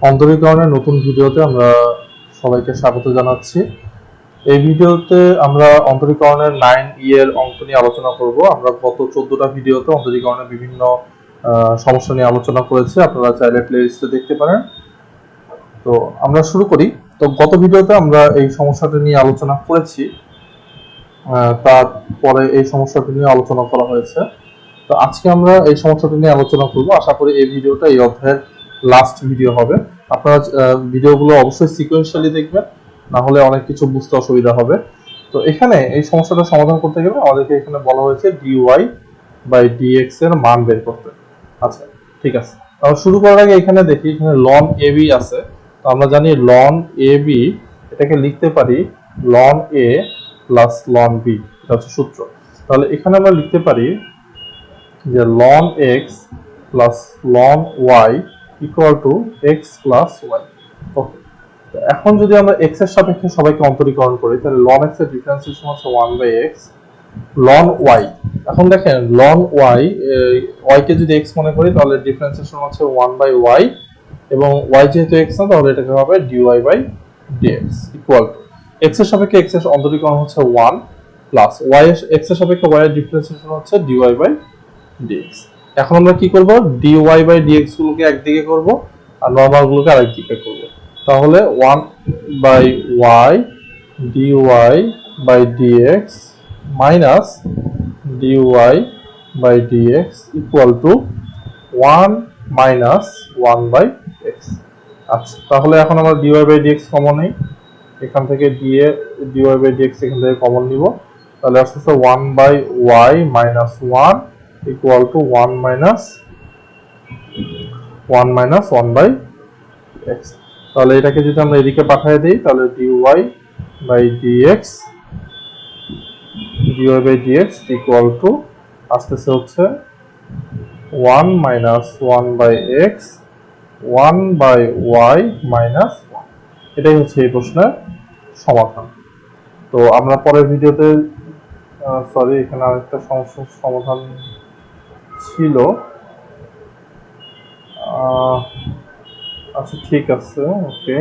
অন্তরীকরণের নতুন ভিডিওতে আমরা সবাইকে স্বাগত জানাচ্ছি। এই ভিডিওতে আমরা অন্তরীকরণের নাইন ই এর অঙ্ক নিয়ে আলোচনা করব। আমরা গত চোদ্দটা ভিডিওতে অন্তরীকরণের বিভিন্ন সমস্যা নিয়ে আলোচনা করেছি। আপনারা চাইলে প্লে লিস্টে দেখতে পারেন। তো আমরা শুরু করি। তো গত ভিডিওতে আমরা এই সমস্যাটা নিয়ে আলোচনা করেছি। তারপরে এই সমস্যাটি নিয়ে আলোচনা করা হয়েছে। তো আজকে আমরা এই সমস্যাটি নিয়ে আলোচনা করব। আশা করি এই ভিডিওটা এই অধ্যায়ের লাস্ট ভিডিও হবে। আপনারা ভিডিওগুলো অবশ্যই সিকোয়েন্সিয়ালি দেখবেন, না হলে অনেক কিছু বুঝতে অসুবিধা হবে। তো এখানে এই সমস্যাটা সমাধান করতে গেলে আমাদেরকে এখানে বলা হয়েছে ডিওয়াই বাই ডিএক্স এর মান বের করতে। আচ্ছা ঠিক আছে। তাহলে শুরু করার আগে এখানে দেখি, এখানে লন এ বি আছে। তো আমরা জানি লন এ বি এটাকে লিখতে পারি ln A plus ln B এটা হচ্ছে সূত্র। তাহলে এখানে আমরা লিখতে পারি যে ln x plus ln y equal to x plus y okay এখন যদি আমরা এক্সের সাপেক্ষে সবাইকে অন্তরীকরণ করি, তাহলে লন এক্সের ডিফারেন্সিয়েশন হচ্ছে one by x loan y এখন দেখেন লন ওয়াই ওয়াই কে যদি এক্স মনে করি, তাহলে ডিফারেন্সিয়েশন হচ্ছে ওয়ান বাই ওয়াই এবং ওয়াই যেহেতু এক্স না, তাহলে এটাকে হবে dy by dx equal to এক্সের সাপেক্ষে এক্সের অন্তরীকরণ হচ্ছে ওয়ান প্লাস ওয়াই এক্সের সাপেক্ষে ওয়াই এর ডিফারেন্সিয়েশন হচ্ছে ডিওয়াই বাই ডিএক্স এখন আমরা কি করব? dy বাই dx গুলোকে একদিকে করব আর নরমাল গুলোকে আরেকদিকে করব। তাহলে 1 by y dy by dx minus dy by dx equal to 1 minus 1 by x আচ্ছা তাহলে এখন আমরা dy বাই dx কমন নেই। এখান থেকে দিয়ে dy বাই dx এখান থেকে কমন নিব। তাহলে আসছে 1 by y minus 1 equal to 1 minus 1 minus 1 by x. তাহলে এটাকে যদি আমরা এদিকে পাঠিয়ে দিই, তাহলে dy by dx, dy by dx equal to আসতেছে হচ্ছে 1 minus 1 by x 1 by y minus 1 এটাই হচ্ছে এই প্রশ্নের সমাধান। তো আমরা পরের ভিডিওতে সরি এখানে আরেকটা সমস্যা সমাধান ছিল। আচ্ছা ঠিক আছে ওকে।